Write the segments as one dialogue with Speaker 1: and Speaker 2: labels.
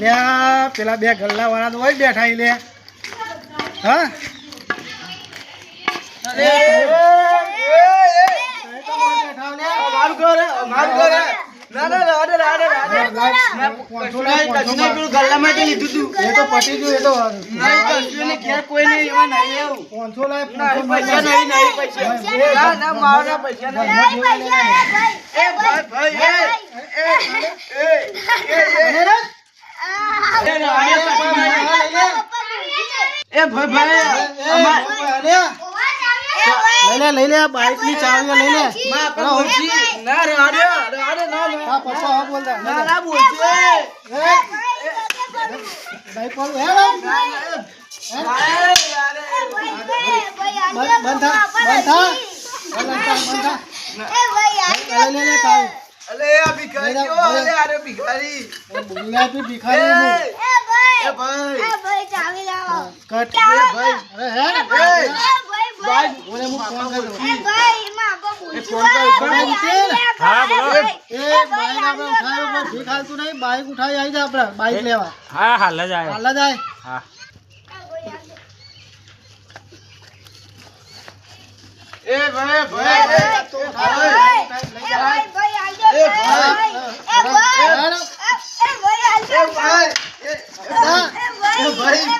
Speaker 1: અલ્યા પેલા બે ગલ્લા વાળા તો હોય બેઠા લે હા
Speaker 2: અમારું
Speaker 1: એ
Speaker 2: ભાઈ, ભાઈ, અમાર-
Speaker 1: લઈ લે લઈ લે બાઈકની ચાવીઓ લઈ લે.
Speaker 2: ના આપણે ના રે આડે આડે ના, ના.
Speaker 1: હા પપ્પા હા બોલતા
Speaker 2: ના, ના, બોલશી, એ.
Speaker 1: બાઈક વાળું હે ભાઈ?
Speaker 2: બંધા બંધા
Speaker 1: બંધા બંધ થા બંધ થા બંધ થા બંધ. થા લઈ લે ચાવી
Speaker 2: અલે, આ ભિખારી અલે, અરે ભિખારી.
Speaker 1: એ તું ભિખારી
Speaker 2: ભાઈ,
Speaker 1: કટ
Speaker 2: એ ભાઈ,
Speaker 1: અરે હે ને
Speaker 2: એ, ભાઈ,
Speaker 1: ઓને હું ફોન કરું
Speaker 3: હા બોલો
Speaker 1: એ આપણે પણ હાલતું નહીં બાઈક ઉઠાવી આવી જા આપણે બાઈક લેવા
Speaker 3: હા હાલ જ આવ્યો
Speaker 1: હાલ જાય
Speaker 3: હા
Speaker 2: એ ભાઈ, ભાઈ, તો ભાઈ, એ ભાઈ, એ, એ ભાઈ, એ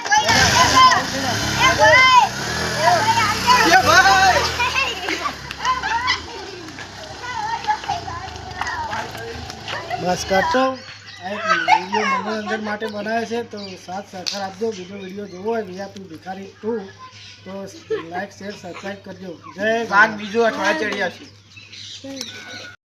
Speaker 1: બસ કરતો. આ વીડિયો મનોરંજન માટે બનાવે છે તો સાથ સહકાર આપજો. બીજો વીડિયો જોવો હોય બીજા તું ભિખારી તું તો લાઈક શેર સબસ્ક્રાઈબ કરજો. જય
Speaker 2: બીજો અઠવાડિયા ચડી આવશે